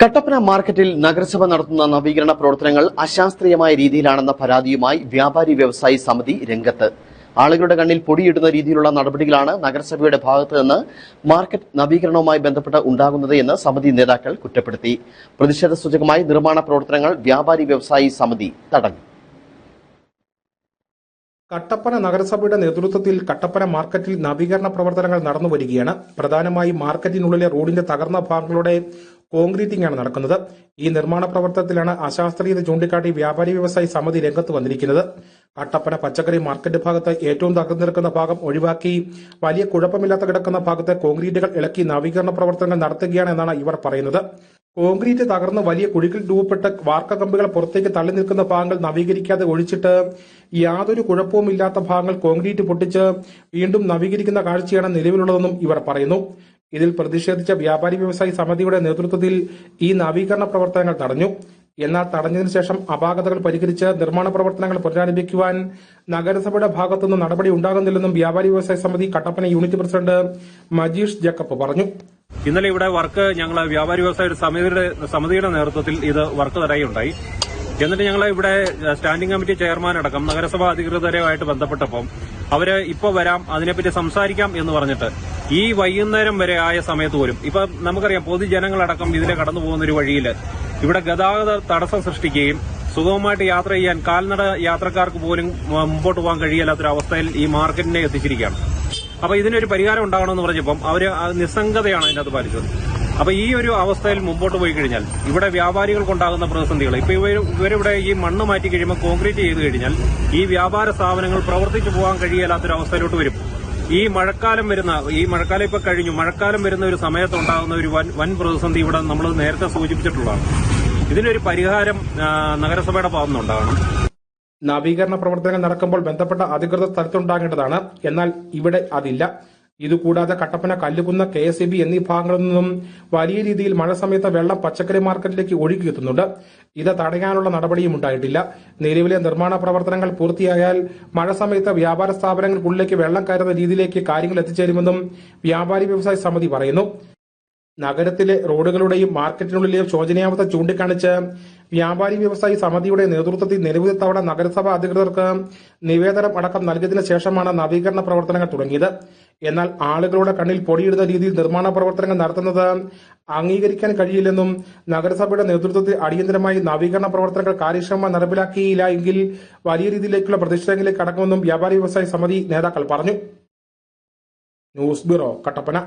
കട്ടപ്പന മാർക്കറ്റിൽ നഗരസഭ നടത്തുന്ന നവീകരണ പ്രവർത്തനങ്ങൾ അശാസ്ത്രീയമായ രീതിയിലാണെന്ന പരാതിയുമായി വ്യാപാരി വ്യവസായി സമിതി രംഗത്ത്. ആളുകളുടെ കണ്ണിൽ പൊടിയിടുന്ന രീതിയിലുള്ള നടപടികളാണ് നഗരസഭയുടെ ഭാഗത്ത് നിന്ന് മാർക്കറ്റ് നവീകരണവുമായി ബന്ധപ്പെട്ട് ഉണ്ടാകുന്നത് എന്ന് സമിതി നേതാക്കൾ കുറ്റപ്പെടുത്തി. പ്രതിഷേധ സൂചകമായി നിർമ്മാണ പ്രവർത്തനങ്ങൾ വ്യാപാരി വ്യവസായി സമിതി തടഞ്ഞു. കട്ടപ്പന നഗരസഭയുടെ നേതൃത്വത്തിൽ കട്ടപ്പന മാർക്കറ്റിൽ നവീകരണ പ്രവർത്തനങ്ങൾ നടന്നു വരികയാണ് പ്രധാനമായും മാർക്കറ്റിനുള്ളിലെ റോഡിന്റെ തകർന്ന ഭാഗങ്ങളുടെ കോൺക്രീറ്റിംഗ് ആണ് നടക്കുന്നത്. ഈ നിർമ്മാണ പ്രവർത്തനത്തിലാണ് അശാസ്ത്രീയത ചൂണ്ടിക്കാട്ടി വ്യാപാരി വ്യവസായി സമിതി രംഗത്ത് വന്നിരിക്കുന്നത്. കട്ടപ്പന പച്ചക്കറി മാർക്കറ്റ് ഭാഗത്ത് ഏറ്റവും തകർന്നു നിൽക്കുന്ന ഭാഗം ഒഴിവാക്കി വലിയ കുഴപ്പമില്ലാത്ത കിടക്കുന്ന ഭാഗത്തെ കോൺക്രീറ്റുകൾ ഇളക്കി നവീകരണ പ്രവർത്തനങ്ങൾ നടത്തുകയാണ് എന്നാണ് ഇവർ പറയുന്നത്. കോൺക്രീറ്റ് തകർന്ന് വലിയ കുഴികൾ രൂപപ്പെട്ട വാർക്ക കമ്പികൾ പുറത്തേക്ക് തള്ളി നിൽക്കുന്ന ഭാഗങ്ങൾ നവീകരിക്കാതെ ഒഴിച്ചിട്ട് യാതൊരു കുഴപ്പവുമില്ലാത്ത ഭാഗങ്ങൾ കോൺക്രീറ്റ് പൊട്ടിച്ച് വീണ്ടും നവീകരിക്കുന്ന കാഴ്ചയാണ് നിലവിലുള്ളതെന്നും ഇവർ പറയുന്നു. ഇതിൽ പ്രതിഷേധിച്ച വ്യാപാരി വ്യവസായി സമിതിയുടെ നേതൃത്വത്തിൽ ഈ നവീകരണ പ്രവർത്തനങ്ങൾ തടഞ്ഞു. എന്നാൽ തടഞ്ഞതിനു ശേഷം അപാകതകൾ പരിഹരിച്ച് നിർമ്മാണ പ്രവർത്തനങ്ങൾ പുനരാരംഭിക്കുവാൻ നഗരസഭയുടെ ഭാഗത്തുനിന്ന് നടപടി ഉണ്ടാകുന്നില്ലെന്നും വ്യാപാരി വ്യവസായ സമിതി കട്ടപ്പന യൂണിറ്റ് പ്രസിഡന്റ് മജീഷ് ജക്കപ്പ് പറഞ്ഞു. ഇന്നലെ ഇവിടെ വർക്ക് ഞങ്ങൾ വ്യാപാരി വ്യവസായ സമിതിയുടെ സമിതിയുടെ നേതൃത്വത്തിൽ ഇത് വർക്ക് തടയുണ്ടായി എന്നിട്ട് ഞങ്ങൾ ഇവിടെ സ്റ്റാൻഡിംഗ് കമ്മിറ്റി ചെയർമാൻ അടക്കം നഗരസഭാ അധികൃതരുമായിട്ട് ബന്ധപ്പെട്ടപ്പം അവർ ഇപ്പോ വരാം അതിനെപ്പറ്റി സംസാരിക്കാം എന്ന് പറഞ്ഞിട്ട് ഈ വൈകുന്നേരം വരെ ആയ സമയത്ത് പോലും ഇപ്പൊ നമുക്കറിയാം പൊതുജനങ്ങളടക്കം ഇതിലെ കടന്നു പോകുന്ന ഒരു വഴിയിൽ ഇവിടെ ഗതാഗത തടസ്സം സൃഷ്ടിക്കുകയും സുഗമമായിട്ട് യാത്ര ചെയ്യാൻ കാൽനട യാത്രക്കാർക്ക് പോലും മുമ്പോട്ട് പോകാൻ കഴിയാത്തൊരവസ്ഥയിൽ ഈ മാർക്കറ്റിനെ എത്തിച്ചിരിക്കുകയാണ്. അപ്പൊ ഇതിനൊരു പരിഹാരം ഉണ്ടാകണമെന്ന് പറഞ്ഞപ്പം അവർ നിസ്സംഗതയാണ് അതിനകത്ത് പാലിച്ചത്. അപ്പൊ ഈ ഒരു അവസ്ഥയിൽ മുമ്പോട്ട് പോയി കഴിഞ്ഞാൽ ഇവിടെ വ്യാപാരികൾക്കുണ്ടാകുന്ന പ്രതിസന്ധികൾ ഇപ്പൊ ഇവർ ഇവരിവിടെ ഈ മണ്ണ് മാറ്റി കഴിയുമ്പോൾ കോൺക്രീറ്റ് ചെയ്ത് കഴിഞ്ഞാൽ ഈ വ്യാപാര സ്ഥാപനങ്ങൾ പ്രവർത്തിച്ചു പോകാൻ കഴിയില്ലാത്തൊരവസ്ഥയിലോട്ട് വരും. ഈ മഴക്കാലം വരുന്ന ഈ മഴക്കാലം ഇപ്പൊ കഴിഞ്ഞു. മഴക്കാലം വരുന്ന ഒരു സമയത്ത് ഉണ്ടാകുന്ന ഒരു വൻ വൻ പ്രതിസന്ധി ഇവിടെ നമ്മൾ നേരത്തെ സൂചിപ്പിച്ചിട്ടുള്ളതാണ്. ഇതിനൊരു പരിഹാരം നഗരസഭയുടെ ഭാഗത്തുനിന്നുണ്ടാകണം നവീകരണ പ്രവർത്തനങ്ങൾ നടക്കുമ്പോൾ ബന്ധപ്പെട്ട അധികൃതർ സ്ഥലത്തുണ്ടാകേണ്ടതാണ്. എന്നാൽ ഇവിടെ അതില്ല. ഇതുകൂടാതെ Kattappana Kallukunna K S E B എന്നീ ഭാഗങ്ങളിൽ നിന്നും വലിയ രീതിയിൽ മഴ സമയത്ത് വെള്ളം പച്ചക്കറി മാർക്കറ്റിലേക്ക് ഒഴുകിയെത്തുന്നുണ്ട്. ഇത് തടയാനുള്ള നടപടിയും ഉണ്ടായിട്ടില്ല. നിലവിലെ നിർമ്മാണ പ്രവർത്തനങ്ങൾ പൂർത്തിയായാൽ മഴ സമയത്ത് വ്യാപാര സ്ഥാപനങ്ങൾക്കുള്ളിലേക്ക് വെള്ളം കയറുന്ന രീതിയിലേക്ക് കാര്യങ്ങൾ എത്തിച്ചേരുമെന്നും വ്യാപാരി വ്യവസായ സമിതി പറയുന്നു. നഗരത്തിലെ റോഡുകളുടെയും മാർക്കറ്റിനുള്ളിലെയും ശോചനീയാവസ്ഥ ചൂണ്ടിക്കാണിച്ച് വ്യാപാരി വ്യവസായി സമിതിയുടെ നേതൃത്വത്തിൽ നിരവധി തവണ നഗരസഭാ അധികൃതർക്ക് നിവേദനം അടക്കം നൽകിയതിനു ശേഷമാണ് നവീകരണ പ്രവർത്തനങ്ങൾ തുടങ്ങിയത്. എന്നാൽ ആളുകളുടെ കണ്ണിൽ പൊടിയിടുന്ന രീതിയിൽ നിർമ്മാണ പ്രവർത്തനങ്ങൾ നടത്തുന്നത് അംഗീകരിക്കാൻ കഴിയില്ലെന്നും നഗരസഭയുടെ നേതൃത്വത്തിൽ അടിയന്തരമായി നവീകരണ പ്രവർത്തനങ്ങൾ കാര്യക്ഷമമായി നടപ്പിലാക്കിയില്ല എങ്കിൽ വലിയ രീതിയിലേക്കുള്ള പ്രതിഷേധങ്ങളിലേക്ക് കടക്കുമെന്നും വ്യാപാരി വ്യവസായ സമിതി നേതാക്കൾ പറഞ്ഞു. News bureau Kattappana.